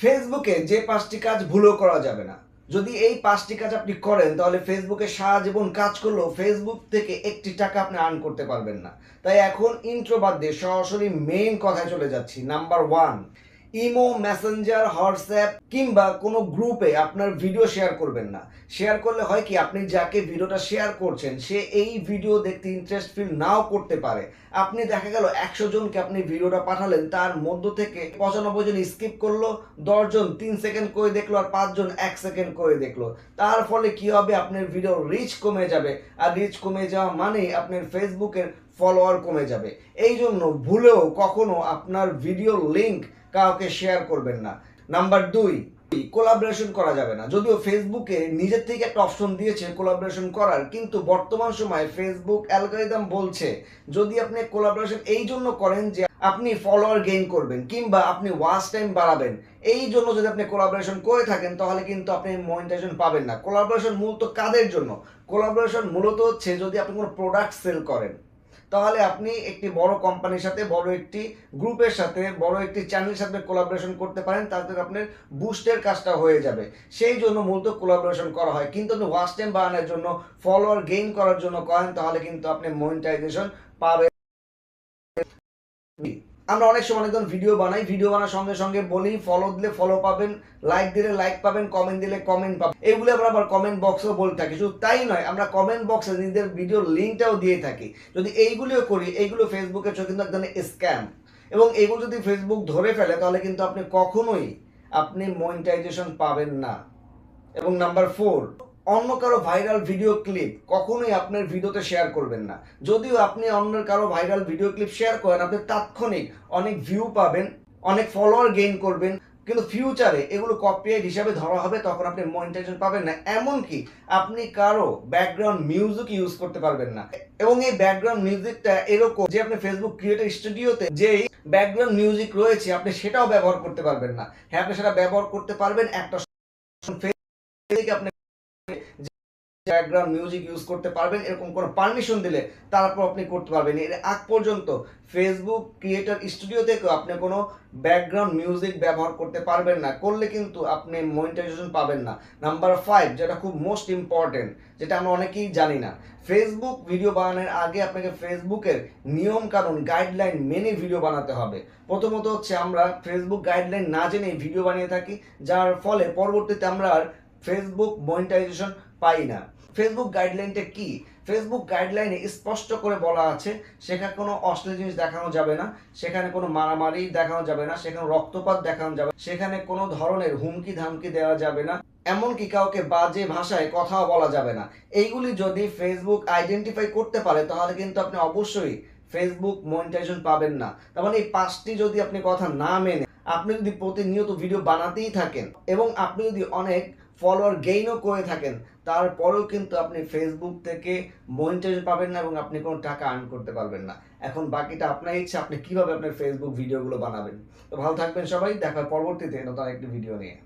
ফেসবুকে যে পাঁচটি কাজ ভুলও করা যাবে না। যদি এই পাঁচটি কাজ আপনি করেন, তাহলে ফেসবুকে সারা জীবন কাজ করলেও ফেসবুক থেকে একটি টাকা আপনি আর্ন করতে পারবেন না। তাই এখন ইন্ট্রো বাদ দিয়ে সরাসরি মেইন কথায় চলে যাচ্ছি। Number one imo messenger WhatsApp কিংবা কোনো গ্রুপে আপনার ভিডিও শেয়ার করবেন না। শেয়ার করলে হয় কি, আপনি যাকে ভিডিওটা শেয়ার করছেন, সে এই ভিডিও দেখতে ইন্টারেস্ট ফিল নাও করতে পারে। আপনি দেখা গেল একশো জনকে আপনি ভিডিওটা পাঠালেন, তার মধ্য থেকে পঁচানব্বই জন স্কিপ করল দশজন তিন সেকেন্ড করে দেখল আর পাঁচজন এক সেকেন্ড করে দেখল। তার ফলে কি হবে, আপনার ভিডিও রিচ কমে যাবে। আর রিচ কমে যাওয়া মানেই আপনার ফেসবুকের ফলোয়ার কমে যাবে। এই জন্য ভুলেও কখনো আপনার ভিডিও লিংক কাউকে শেয়ার করবেন না। নাম্বার দুই কোলাবরেশন করা যাবে না। যদিও ফেসবুকে নিজের থেকে একটা অপশন দিয়েছে কোলাবরেশন করার, কিন্তু বর্তমান সময়ে ফেসবুক অ্যালগোরিদম বলছে, যদি আপনি কোলাবরেশন এই জন্য করেন যে আপনি ফলোয়ার গেইন করবেন কিংবা আপনি ওয়াচ টাইম বাড়াবেন এই জন্য যদি আপনি কোলাবরেশন করে থাকেন, তাহলে কিন্তু আপনি মনিটাইজেশন পাবেন না। কোলাবরেশন মূলত কাদের জন্য? কোলাবরেশন মূলত হচ্ছে যদি আপনি কোনো প্রোডাক্ট সেল করেন। তাহলে আপনি একটি বড় কোম্পানির সাথে, বড় একটি গ্রুপের সাথে, বড় একটি চ্যানেলের সাথে কোলাবোরেশন করতে পারেন, তাতে আপনার বুস্টের কাজটা হয়ে যাবে। সেই জন্য মূলত কোলাবোরেশন করা হয়। কিন্তু আপনি ওয়াচ টাইম বাড়ানোর জন্য ফলোয়ার গেইন করার জন্য করেন, তাহলে কিন্তু আপনি মনিটাইজেশন পাবেন। আমরা অনেক সময় অনেক ভিডিও বানাই ভিডিও বানার সঙ্গে সঙ্গে বলি ফলো দিলে ফলো পাবেন লাইক দিলে লাইক পাবেন কমেন্ট দিলে কমেন্ট পাবেন। এগুলো আমরা আবার কমেন্ট বক্সেও বলে থাকি। শুধু তাই নয়, আমরা কমেন্ট বক্সে নিজেদের ভিডিওর লিঙ্কটাও দিয়ে থাকি। যদি এইগুলিও করি, এইগুলো ফেসবুকের কিন্তু এক ধরনের স্ক্যাম এবং এগুলো যদি ফেসবুক ধরে ফেলে, তাহলে কিন্তু আপনি কখনোই আপনি মনিটাইজেশন পাবেন না। এবং নাম্বার ফোর অন্য কারও ভাইরাল ভিডিও ক্লিপ কখনোই আপনার ভিডিওতে শেয়ার করবেন না। যদিও আপনি অন্য কারও ভাইরাল ভিডিও ক্লিপ শেয়ার করেন, আপনি তাৎক্ষণিক অনেক ভিউ পাবেন, অনেক ফলোয়ার গেইন করবেন, কিন্তু ফিউচারে এগুলো কপিরাইট হিসাবে ধরা হবে, তখন আপনি মনিটাইজেশন পাবেন না। এমনকি আপনি কারও ব্যাকগ্রাউন্ড মিউজিক ইউজ করতে পারবেন না। এবং এই ব্যাকগ্রাউন্ড মিউজিকটা এরকম যে আপনি ফেসবুক ক্রিয়েটর স্টুডিওতে যেই ব্যাকগ্রাউন্ড মিউজিক রয়েছে, আপনি সেটাও ব্যবহার করতে পারবেন না। হ্যাঁ আপনি সেটা ব্যবহার করতে পারবেন, একটা আপনি ব্যাকগ্রাউন্ড মিউজিক ইউজ করতে পারবেন, এরকম কোনো পারমিশন দিলে তারপর আপনি করতে পারবেন। এর আগ পর্যন্ত ফেসবুক ক্রিয়েটার স্টুডিও থেকেও আপনি কোনো ব্যাকগ্রাউন্ড মিউজিক ব্যবহার করতে পারবেন না। করলে কিন্তু আপনি মনিটাইজেশন পাবেন না। নাম্বার ফাইভ যেটা খুব মোস্ট ইম্পর্টেন্ট যেটা আমরা অনেকেই জানি না ফেসবুক ভিডিও বানানোর আগে আপনাকে ফেসবুকের নিয়ম কানুন গাইডলাইন মেনে ভিডিও বানাতে হবে। প্রথমত হচ্ছে আমরা ফেসবুক গাইডলাইন না জেনে ভিডিও বানিয়ে থাকি, যার ফলে পরবর্তীতে আমরা আর ফেসবুক মনিটাইজেশন পাই না। ফেসবুক গাইডলাইনটা কি? ফেসবুক গাইডলাইনে স্পষ্ট করে বলা আছে, সেখানে কোনো অশ্লীল জিনিস দেখানো যাবে না, সেখানে কোনো মারামারি দেখানো যাবে না, সেখানে রক্তপাত দেখানো যাবে সেখানে কোনো ধরনের হুমকি ধামকি দেওয়া যাবে না, এমনকি কাউকে বাজে ভাষায় কথাও বলা যাবে না। এইগুলি যদি ফেসবুক আইডেন্টিফাই করতে পারে, তাহলে কিন্তু আপনি অবশ্যই ফেসবুক মনিটাইজেশন পাবেন না। তার মানে এই পাঁচটি যদি আপনি কথা না মেনে, আপনি যদি প্রতিনিয়ত ভিডিও বানাতেই থাকেন, এবং আপনি যদি অনেক ফলোয়ার গেইনও করে থাকেন, তারপরেও কিন্তু আপনি ফেসবুক থেকে মনিটাইজ পাবেন না এবং আপনি কোনো টাকা আর্ন করতে পারবেন না। এখন বাকিটা আপনার ইচ্ছে, আপনি কীভাবে আপনার ফেসবুক ভিডিওগুলো বানাবেন। তো ভালো থাকবেন সবাই দেখার পরবর্তীতে নতুন একটি ভিডিও নিয়ে।